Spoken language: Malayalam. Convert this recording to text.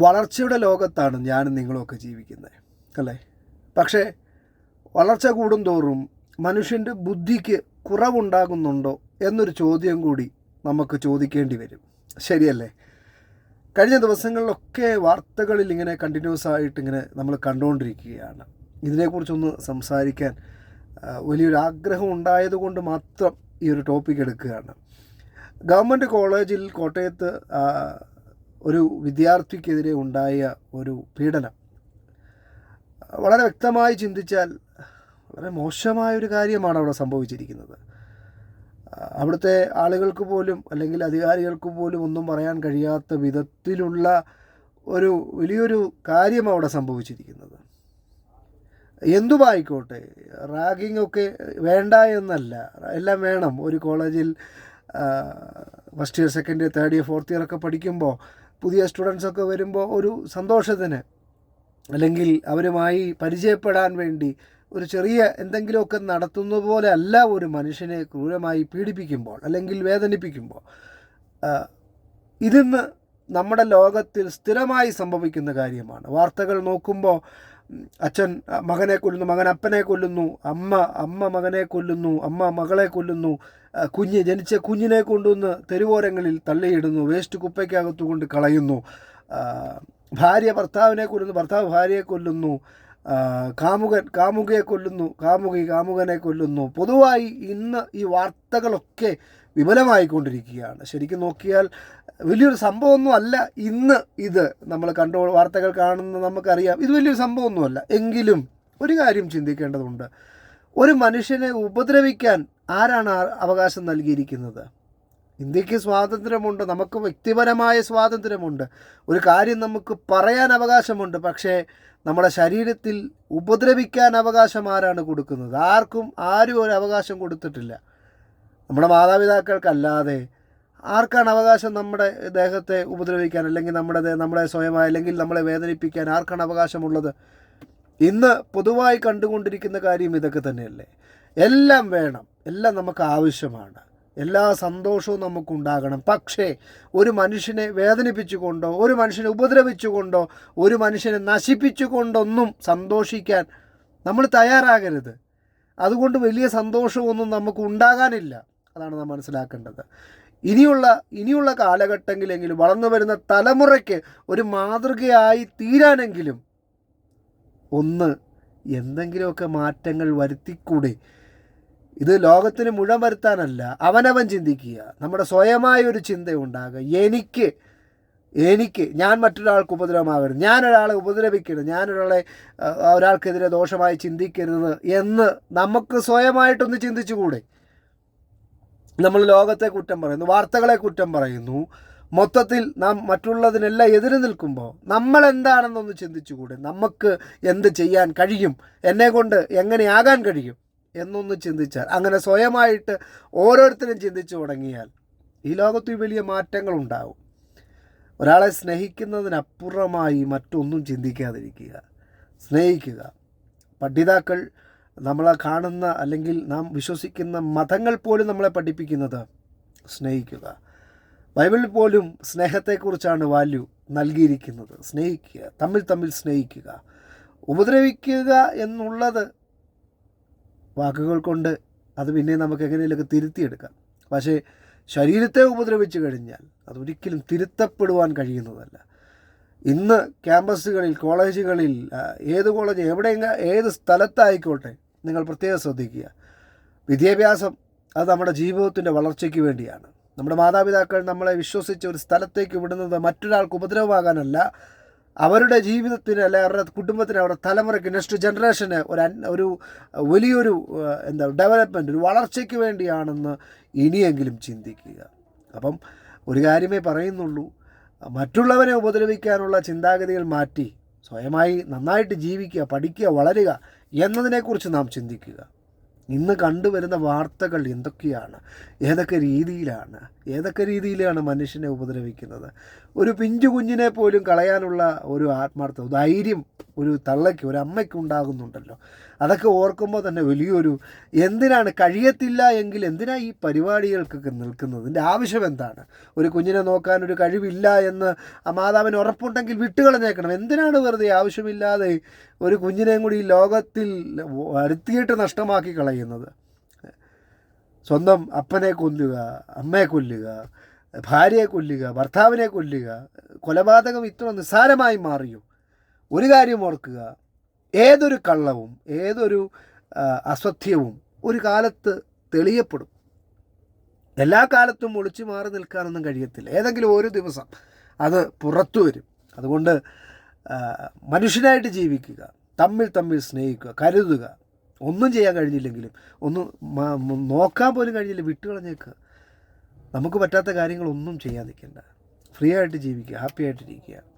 വളർച്ചയുടെ ലോകത്താണ് ഞാനും നിങ്ങളുമൊക്കെ ജീവിക്കുന്നത് അല്ലേ? പക്ഷേ വളർച്ച കൂടുന്തോറും മനുഷ്യന്റെ ബുദ്ധിക്ക് കുറവുണ്ടാകുന്നുണ്ടോ എന്നൊരു ചോദ്യം കൂടി നമുക്ക് ചോദിക്കേണ്ടി വരും. ശരിയല്ലേ? കഴിഞ്ഞ ദിവസങ്ങളിലൊക്കെ വാർത്തകളിൽ ഇങ്ങനെ കണ്ടിന്യൂസ് ആയിട്ട് ഇങ്ങനെ നമ്മൾ കണ്ടുകൊണ്ടിരിക്കുകയാണ് ഇതിനെക്കുറിച്ചൊന്ന് സംസാരിക്കാൻ വലിയൊരു ആഗ്രഹം ഉണ്ടായതുകൊണ്ട് മാത്രം ഈ ഒരു ടോപ്പിക് എടുക്കുകയാണ്. ഗവൺമെന്റ് കോളേജിൽ കോട്ടയത്ത് ഒരു വിദ്യാർത്ഥിക്കെതിരെ ഉണ്ടായ ഒരു പീഡനം. വളരെ വ്യക്തമായി ചിന്തിച്ചാൽ വളരെ മോശമായ ഒരു കാര്യമാണ് അവിടെ സംഭവിച്ചിരിക്കുന്നത്. അവിടുത്തെ ആളുകൾക്ക് പോലും അല്ലെങ്കിൽ അധികാരികൾക്ക് പോലും ഒന്നും പറയാൻ കഴിയാത്ത വിധത്തിലുള്ള ഒരു വലിയൊരു കാര്യം അവിടെ സംഭവിച്ചിരിക്കുന്നത്. എന്തുമായിക്കോട്ടെ റാഗിംഗ് ഒക്കെ വേണ്ട എന്നല്ല. എല്ലാം വേണം. ഒരു കോളേജിൽ first year second year third year fourth year ഒക്കെ പഠിക്കുമ്പോൾ പുതിയ സ്റ്റുഡൻസൊക്കെ വരുമ്പോൾ ഒരു സന്തോഷത്തിന് അല്ലെങ്കിൽ അവരുമായി പരിചയപ്പെടാൻ വേണ്ടി ഒരു ചെറിയ എന്തെങ്കിലുമൊക്കെ നടത്തുന്ന പോലെ അല്ല ഒരു മനുഷ്യനെ ക്രൂരമായി പീഡിപ്പിക്കുമ്പോൾ അല്ലെങ്കിൽ വേദനിപ്പിക്കുമ്പോൾ ഇതിന്ന് നമ്മുടെ ലോകത്തിൽ സ്ഥിരമായി സംഭവിക്കുന്ന കാര്യമാണ്. വാർത്തകൾ നോക്കുമ്പോൾ അച്ഛൻ മകനെ കൊല്ലുന്നു മകൻ അപ്പനെ കൊല്ലുന്നു അമ്മ അമ്മ മകനെ കൊല്ലുന്നു അമ്മ മകളെ കൊല്ലുന്നു കുഞ്ഞ് ജനിച്ച കുഞ്ഞിനെ കൊണ്ടുവന്ന് തെരുവോരങ്ങളിൽ തള്ളിയിടുന്നു വേസ്റ്റ് കുപ്പയ്ക്കകത്തു കൊണ്ട് കളയുന്നു. ഭാര്യ ഭർത്താവിനെ കൊല്ലുന്നു ഭർത്താവ് ഭാര്യയെ കൊല്ലുന്നു. കാമുകൻ കാമുകയെ കൊല്ലുന്നു കാമുകി കാമുകനെ കൊല്ലുന്നു. പൊതുവായി ഇന്ന് ഈ വാർത്തകളൊക്കെ വിപുലമായിക്കൊണ്ടിരിക്കുകയാണ്. ശരിക്കും നോക്കിയാൽ വലിയൊരു സംഭവമൊന്നും അല്ല ഇന്ന് ഇത്. നമ്മൾ കണ്ടു വാർത്തകൾ കാണുന്ന നമുക്കറിയാം. ഇത് വലിയൊരു സംഭവമൊന്നുമല്ല. എങ്കിലും ഒരു കാര്യം ചിന്തിക്കേണ്ടതുണ്ട്. ഒരു മനുഷ്യനെ ഉപദ്രവിക്കാൻ ആരാണ് അവകാശം നൽകിയിരിക്കുന്നത്? ഇന്ത്യയ്ക്ക് സ്വാതന്ത്ര്യമുണ്ട് നമുക്ക് വ്യക്തിപരമായ സ്വാതന്ത്ര്യമുണ്ട്. ഒരു കാര്യം നമുക്ക് പറയാൻ അവകാശമുണ്ട് പക്ഷേ നമ്മുടെ ശരീരത്തിൽ ഉപദ്രവിക്കാൻ അവകാശം ആരാണ് കൊടുക്കുന്നത്? ആർക്കും ആരും ഒരു അവകാശം കൊടുത്തിട്ടില്ല. നമ്മുടെ മാതാപിതാക്കൾക്കല്ലാതെ ആർക്കാണ് അവകാശം നമ്മുടെ ദേഹത്തെ ഉപദ്രവിക്കാൻ അല്ലെങ്കിൽ നമ്മുടെ നമ്മളെ സ്വയമായി അല്ലെങ്കിൽ നമ്മളെ വേദനിപ്പിക്കാൻ ആർക്കാണ് അവകാശമുള്ളത്? ഇന്ന് പൊതുവായി കണ്ടുകൊണ്ടിരിക്കുന്ന കാര്യം ഇതൊക്കെ തന്നെയല്ലേ? എല്ലാം വേണം എല്ലാം നമുക്ക് ആവശ്യമാണ്. എല്ലാ സന്തോഷവും നമുക്കുണ്ടാകണം. പക്ഷേ ഒരു മനുഷ്യനെ വേദനിപ്പിച്ചുകൊണ്ടോ ഒരു മനുഷ്യനെ ഉപദ്രവിച്ചുകൊണ്ടോ ഒരു മനുഷ്യനെ നശിപ്പിച്ചുകൊണ്ടൊന്നും സന്തോഷിക്കാൻ നമ്മൾ തയ്യാറാകരുത്. അതുകൊണ്ട് വലിയ സന്തോഷമൊന്നും നമുക്ക് ഉണ്ടാകാനില്ല. അതാണ് നാം മനസ്സിലാക്കേണ്ടത്. ഇനിയുള്ള ഇനിയുള്ള കാലഘട്ടങ്ങളെങ്കിലും വളർന്നു വരുന്ന തലമുറയ്ക്ക് ഒരു മാതൃകയായി തീരാനെങ്കിലും ഒന്ന് എന്തെങ്കിലുമൊക്കെ മാറ്റങ്ങൾ വരുത്തിക്കൂടെ? ഇത് ലോകത്തിന് മുഴുവൻ വരുത്താനല്ല അവനവൻ ചിന്തിക്കുക. നമ്മുടെ സ്വയമായ ഒരു ചിന്ത ഉണ്ടാകുക എനിക്ക് എനിക്ക് ഞാൻ മറ്റൊരാൾക്ക് ഉപദ്രവമാകരുത്. ഞാൻ ഒരാളെ ഉപദ്രവിക്കരുത്. ഞാൻ ഒരാളെ ഒരാൾക്കെതിരെ ദോഷമായി ചിന്തിക്കരുത് എന്ന് നമുക്ക് സ്വയമായിട്ടൊന്ന് ചിന്തിച്ചുകൂടെ? നമ്മൾ ലോകത്തെ കുറ്റം പറയുന്നു വാർത്തകളെ കുറ്റം പറയുന്നു. മൊത്തത്തിൽ നാം മറ്റുള്ളതിനെല്ലാം എതിര് നിൽക്കുമ്പോൾ നമ്മൾ എന്താണെന്നൊന്ന് ചിന്തിച്ചുകൂടെ? നമുക്ക് എന്ത് ചെയ്യാൻ കഴിയും? എന്നെ കൊണ്ട് എങ്ങനെയാകാൻ കഴിയും? എന്നൊന്ന് ചിന്തിച്ചാൽ അങ്ങനെ സ്വയമായിട്ട് ഓരോരുത്തരും ചിന്തിച്ചു തുടങ്ങിയാൽ ഈ ലോകത്ത് വലിയ മാറ്റങ്ങൾ ഉണ്ടാവും. ഒരാളെ സ്നേഹിക്കുന്നതിനപ്പുറമായി മറ്റൊന്നും ചിന്തിക്കാതിരിക്കുക. സ്നേഹിക്കുക. പഠിതാക്കൾ നമ്മളെ കാണുന്ന അല്ലെങ്കിൽ നാം വിശ്വസിക്കുന്ന മതങ്ങൾ പോലും നമ്മളെ പഠിപ്പിക്കുന്നത് സ്നേഹിക്കുക. ബൈബിളിൽ പോലും സ്നേഹത്തെക്കുറിച്ചാണ് വാല്യൂ നൽകിയിരിക്കുന്നത്. സ്നേഹിക്കുക. തമ്മിൽ തമ്മിൽ സ്നേഹിക്കുക. ഉപദ്രവിക്കുക എന്നുള്ളത് വാക്കുകൾ കൊണ്ട് അത് പിന്നെ നമുക്ക് എങ്ങനെയൊക്കെ തിരുത്തിയെടുക്കാം. പക്ഷേ ശരീരത്തെ ഉപദ്രവിച്ചു കഴിഞ്ഞാൽ അതൊരിക്കലും തിരുത്തപ്പെടുവാൻ കഴിയുന്നതല്ല. ഇന്ന് ക്യാമ്പസുകളിൽ കോളേജുകളിൽ ഏത് കോളേജ് എവിടെയെങ്ക ഏത് സ്ഥലത്തായിക്കോട്ടെ നിങ്ങൾ പ്രത്യേകം ശ്രദ്ധിക്കുക. വിദ്യാഭ്യാസം അത് നമ്മുടെ ജീവിതത്തിന്റെ വളർച്ചയ്ക്ക് വേണ്ടിയാണ്. നമ്മുടെ മാതാപിതാക്കൾ നമ്മളെ വിശ്വസിച്ച് ഒരു സ്ഥലത്തേക്ക് വിടുന്നത് മറ്റൊരാൾക്ക് ഉപദ്രവമാകാനല്ല അവരുടെ ജീവിതത്തിന് അല്ലെ അവരുടെ കുടുംബത്തിന് അവരുടെ തലമുറയ്ക്ക് നെക്സ്റ്റ് ജനറേഷന് ഒരു ഒരു വലിയൊരു എന്താ ഡെവലപ്മെന്റ് ഒരു വളർച്ചയ്ക്ക് വേണ്ടിയാണെന്ന് ഇനിയെങ്കിലും ചിന്തിക്കുക. അപ്പം ഒരു കാര്യമേ പറയുന്നുള്ളൂ. മറ്റുള്ളവരെ ഉപദ്രവിക്കാനുള്ള ചിന്താഗതികൾ മാറ്റി സ്വയമായി നന്നായിട്ട് ജീവിക്കുക പഠിക്കുക വളരുക എന്നതിനെക്കുറിച്ച് നാം ചിന്തിക്കുക. ഇന്ന് കണ്ടുവരുന്ന വാർത്തകൾ എന്തൊക്കെയാണ്? ഏതൊക്കെ രീതിയിലാണ്? ഏതൊക്കെ രീതിയിലാണ് മനുഷ്യനെ ഉപദ്രവിക്കുന്നത്? ഒരു പിഞ്ചു കുഞ്ഞിനെ പോലും കളയാനുള്ള ഒരു ആത്മാർത്ഥ ധൈര്യം ഒരു തള്ളയ്ക്ക് ഒരു അമ്മയ്ക്ക് ഉണ്ടാകുന്നുണ്ടല്ലോ. അതൊക്കെ ഓർക്കുമ്പോൾ തന്നെ വലിയൊരു എന്തിനാണ് കഴിയത്തില്ല എങ്കിൽ എന്തിനാ ഈ പരിപാടികൾക്കൊക്കെ നിൽക്കുന്നത്? ഇതിന്റെ ആവശ്യം എന്താണ്? ഒരു കുഞ്ഞിനെ നോക്കാൻ ഒരു കഴിവില്ല എന്ന് ആ മാതാവിന് ഉറപ്പുണ്ടെങ്കിൽ വിട്ടുകളഞ്ഞേക്കണം. എന്തിനാണ് വെറുതെ ആവശ്യമില്ലാതെ ഒരു കുഞ്ഞിനെയും കൂടി ഈ ലോകത്തിൽ വരുത്തിയിട്ട് നഷ്ടമാക്കി കളയുന്നത്? സ്വന്തം അപ്പനെ കൊല്ലുക അമ്മയെ കൊല്ലുക ഭാര്യയെ കൊല്ലുക ഭർത്താവിനെ കൊല്ലുക കൊലപാതകം ഇത്ര നിസ്സാരമായി മാറിയോ? ഒരു കാര്യം ഓർക്കുക. ഏതൊരു കള്ളവും ഏതൊരു അസത്യവും ഒരു കാലത്ത് തെളിയപ്പെടും. എല്ലാ കാലത്തും ഒളിച്ചു മാറി നിൽക്കാനൊന്നും കഴിയത്തില്ല. ഏതെങ്കിലും ഒരു ദിവസം അത് പുറത്തു വരും. അതുകൊണ്ട് മനുഷ്യനായിട്ട് ജീവിക്കുക തമ്മിൽ തമ്മിൽ സ്നേഹിക്കുക കരുതുക. ഒന്നും ചെയ്യാൻ കഴിഞ്ഞില്ലെങ്കിലും ഒന്ന് നോക്കാൻ പോലും കഴിഞ്ഞില്ല വിട്ടുകളഞ്ഞേക്കുക നമുക്ക് പറ്റാത്ത കാര്യങ്ങളൊന്നും ചെയ്യാൻ നിൽക്കണ്ട ഫ്രീ ആയിട്ട് ജീവിക്കുക ഹാപ്പി ആയിട്ടിരിക്കുക.